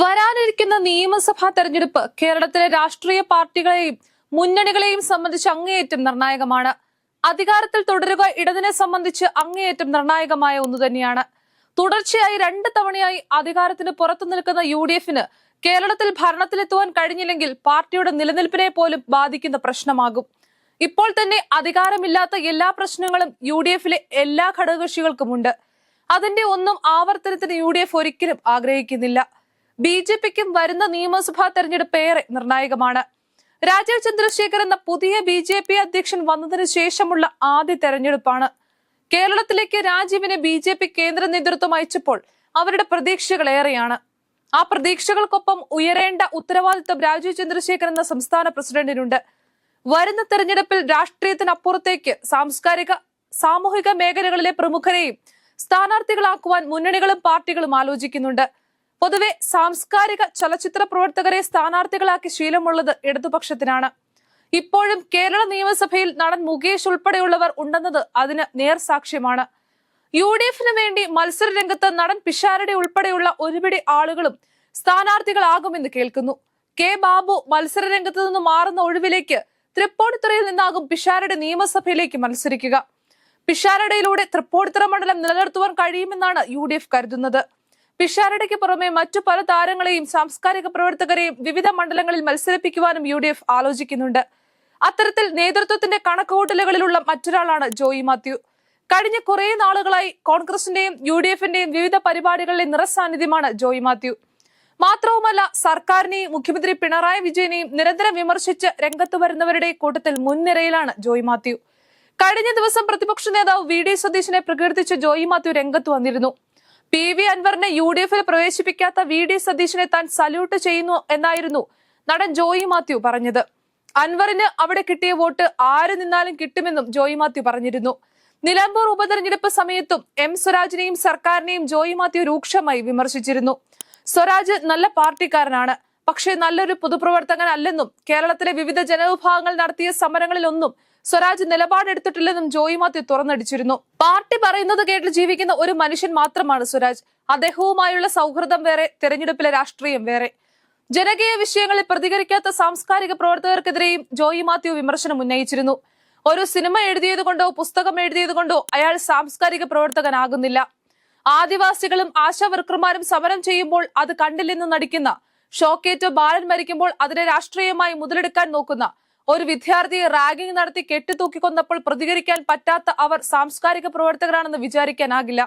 വരാനിരിക്കുന്ന നിയമസഭാ തെരഞ്ഞെടുപ്പ് കേരളത്തിലെ രാഷ്ട്രീയ പാർട്ടികളെയും മുന്നണികളെയും സംബന്ധിച്ച് അങ്ങേയറ്റം നിർണായകമാണ്. അധികാരത്തിൽ തുടരുക ഇടതിനെ സംബന്ധിച്ച് അങ്ങേയറ്റം നിർണായകമായ ഒന്നു തന്നെയാണ്. തുടർച്ചയായി രണ്ട് തവണയായി അധികാരത്തിന് പുറത്തു നിൽക്കുന്ന യു ഡി എഫിന് കേരളത്തിൽ ഭരണത്തിലെത്തുവാൻ കഴിഞ്ഞില്ലെങ്കിൽ പാർട്ടിയുടെ നിലനിൽപ്പിനെ പോലും ബാധിക്കുന്ന പ്രശ്നമാകും. ഇപ്പോൾ തന്നെ അധികാരമില്ലാത്ത എല്ലാ പ്രശ്നങ്ങളും യു ഡി എഫിലെ എല്ലാ ഘടകകക്ഷികൾക്കുമുണ്ട്. അതിന്റെ ഒന്നും ആവർത്തനത്തിന് യു ഡി എഫ് ഒരിക്കലും ആഗ്രഹിക്കുന്നില്ല. ബി ജെ പിക്കും വരുന്ന നിയമസഭാ തെരഞ്ഞെടുപ്പ് ഏറെ നിർണായകമാണ്. രാജീവ് ചന്ദ്രശേഖർ എന്ന പുതിയ ബി ജെ പി അധ്യക്ഷൻ വന്നതിന് ശേഷമുള്ള ആദ്യ തെരഞ്ഞെടുപ്പാണ്. കേരളത്തിലേക്ക് രാജീവിനെ ബി ജെ പി കേന്ദ്ര നേതൃത്വം അയച്ചപ്പോൾ അവരുടെ പ്രതീക്ഷകൾ ഏറെയാണ്. ആ പ്രതീക്ഷകൾക്കൊപ്പം ഉയരേണ്ട ഉത്തരവാദിത്തം രാജീവ് ചന്ദ്രശേഖർ എന്ന സംസ്ഥാന പ്രസിഡന്റിനുണ്ട്. വരുന്ന തെരഞ്ഞെടുപ്പിൽ രാഷ്ട്രീയത്തിനപ്പുറത്തേക്ക് സാംസ്കാരിക സാമൂഹിക മേഖലകളിലെ പ്രമുഖരെയും സ്ഥാനാർത്ഥികളാക്കുവാൻ മുന്നണികളും പാർട്ടികളും ആലോചിക്കുന്നുണ്ട്. പൊതുവെ സാംസ്കാരിക ചലച്ചിത്ര പ്രവർത്തകരെ സ്ഥാനാർത്ഥികളാക്കി ശീലമുള്ളത് ഇടതുപക്ഷത്തിനാണ്. ഇപ്പോഴും കേരള നിയമസഭയിൽ നടൻ മുകേഷ് ഉൾപ്പെടെയുള്ളവർ ഉണ്ടെന്നത് അതിന് നേർസാക്ഷ്യമാണ് യു ഡി എഫിന് വേണ്ടി മത്സര രംഗത്ത് നടൻ പിഷാരടി ഉൾപ്പെടെയുള്ള ഒരുപിടി ആളുകളും സ്ഥാനാർത്ഥികളാകുമെന്ന് കേൾക്കുന്നു. കെ ബാബു മത്സര രംഗത്ത് നിന്ന് മാറുന്ന ഒഴിവിലേക്ക് തൃപ്പൂണിത്തുറയിൽ നിന്നാകും പിഷാരടി നിയമസഭയിലേക്ക് മത്സരിക്കുക. പിഷാരടയിലൂടെ തൃപ്പൂണിത്തുറ മണ്ഡലം നിലനിർത്തുവാൻ കഴിയുമെന്നാണ് യു കരുതുന്നത്. പിഷാരടയ്ക്ക് പുറമെ മറ്റു പല താരങ്ങളെയും സാംസ്കാരിക പ്രവർത്തകരെയും വിവിധ മണ്ഡലങ്ങളിൽ മത്സരിപ്പിക്കുവാനും യു ആലോചിക്കുന്നുണ്ട്. അത്തരത്തിൽ നേതൃത്വത്തിന്റെ കണക്കുകൂട്ടലുകളിലുള്ള മറ്റൊരാളാണ് ജോയി മാത്യു. കഴിഞ്ഞ കുറെ നാളുകളായി കോൺഗ്രസിന്റെയും യു ഡി എഫിന്റെയും വിവിധ പരിപാടികളിലെ നിറസാന്നിധ്യമാണ് ജോയി മാത്യു. മാത്രവുമല്ല സർക്കാരിനെയും മുഖ്യമന്ത്രി പിണറായി വിജയനെയും നിരന്തരം വിമർശിച്ച് രംഗത്ത് വരുന്നവരുടെ കൂട്ടത്തിൽ മുൻനിരയിലാണ് ജോയി മാത്യു. കഴിഞ്ഞ ദിവസം പ്രതിപക്ഷ നേതാവ് വി ഡി സതീശനെ പ്രകീർത്തിച്ച് ജോയി മാത്യു രംഗത്ത് വന്നിരുന്നു. പി വി അൻവറിനെ യു ഡി എഫിൽ പ്രവേശിപ്പിക്കാത്ത വി ഡി സതീശനെ താൻ സല്യൂട്ട് ചെയ്യുന്നു എന്നായിരുന്നു നടൻ ജോയി മാത്യു പറഞ്ഞത്. അൻവറിന് അവിടെ കിട്ടിയ വോട്ട് ആര് നിന്നാലും കിട്ടുമെന്നും ജോയി മാത്യു പറഞ്ഞിരുന്നു. നിലമ്പൂർ ഉപതെരഞ്ഞെടുപ്പ് സമയത്തും എം സ്വരാജിനെയും സർക്കാരിനെയും ജോയി മാത്യു രൂക്ഷമായി വിമർശിച്ചിരുന്നു. സ്വരാജ് നല്ല പാർട്ടിക്കാരനാണ് പക്ഷേ നല്ലൊരു പൊതുപ്രവർത്തകൻ അല്ലെന്നും കേരളത്തിലെ വിവിധ ജനവിഭാഗങ്ങൾ നടത്തിയ സമരങ്ങളിലൊന്നും സ്വരാജ് നിലപാടെടുത്തിട്ടില്ലെന്നും ജോയി മാത്യു തുറന്നടിച്ചിരുന്നു. പാർട്ടി പറയുന്നത് കേട്ട് ജീവിക്കുന്ന ഒരു മനുഷ്യൻ മാത്രമാണ് സ്വരാജ്. അദ്ദേഹവുമായുള്ള സൗഹൃദം വേറെ തെരഞ്ഞെടുപ്പിലെ രാഷ്ട്രീയം വേറെ. ജനകീയ വിഷയങ്ങളിൽ പ്രതികരിക്കാത്ത സാംസ്കാരിക പ്രവർത്തകർക്കെതിരെയും ജോയി മാത്യു വിമർശനം ഉന്നയിച്ചിരുന്നു. ഒരു സിനിമ എഴുതിയത് കൊണ്ടോ പുസ്തകം എഴുതിയത് കൊണ്ടോ അയാൾ സാംസ്കാരിക പ്രവർത്തകനാകുന്നില്ല. ആദിവാസികളും ആശാവർക്കർമാരും സമരം ചെയ്യുമ്പോൾ അത് കണ്ടില്ലെന്ന് നടിക്കുന്ന ഷോക്കേറ്റോ ബാലൻ മരിക്കുമ്പോൾ അതിനെ രാഷ്ട്രീയമായി മുതലെടുക്കാൻ നോക്കുന്ന ഒരു വിദ്യാർത്ഥിയെ റാഗിംഗ് നടത്തി കെട്ടിത്തൂക്കിക്കൊന്നപ്പോൾ പ്രതികരിക്കാൻ പറ്റാത്ത അവർ സാംസ്കാരിക പ്രവർത്തകരാണെന്ന് വിചാരിക്കാനാകില്ല.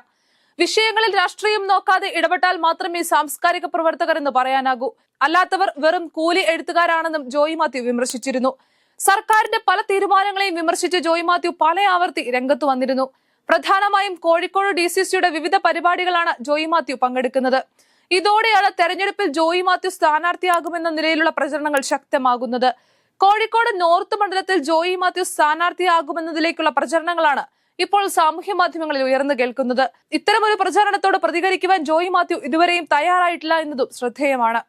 വിഷയങ്ങളിൽ രാഷ്ട്രീയം നോക്കാതെ ഇടപെട്ടാൽ മാത്രമേ സാംസ്കാരിക പ്രവർത്തകർ എന്ന് പറയാനാകൂ. അല്ലാത്തവർ വെറും കൂലി എഴുത്തുകാരാണെന്നും ജോയി മാത്യു വിമർശിച്ചിരുന്നു. സർക്കാരിന്റെ പല തീരുമാനങ്ങളെയും വിമർശിച്ച് ജോയി മാത്യു പല ആവർത്തി രംഗത്ത് വന്നിരുന്നു. പ്രധാനമായും കോഴിക്കോട് ഡി സി സിയുടെ വിവിധ പരിപാടികളാണ് ജോയി മാത്യു പങ്കെടുക്കുന്നത്. ഇതോടെയാണ് തെരഞ്ഞെടുപ്പിൽ ജോയി മാത്യു സ്ഥാനാർത്ഥിയാകുമെന്ന നിലയിലുള്ള പ്രചരണങ്ങൾ ശക്തമാകുന്നത്. കോഴിക്കോട് നോർത്ത് മണ്ഡലത്തിൽ ജോയി മാത്യു സ്ഥാനാർത്ഥിയാകുമെന്നതിലേക്കുള്ള പ്രചരണങ്ങളാണ് ഇപ്പോൾ സാമൂഹ്യ മാധ്യമങ്ങളിൽ ഉയർന്നു കേൾക്കുന്നത്. ഇത്തരമൊരു പ്രചാരണത്തോട് പ്രതികരിക്കുവാൻ ജോയി മാത്യു ഇതുവരെയും തയ്യാറായിട്ടില്ല എന്നതും ശ്രദ്ധേയമാണ്.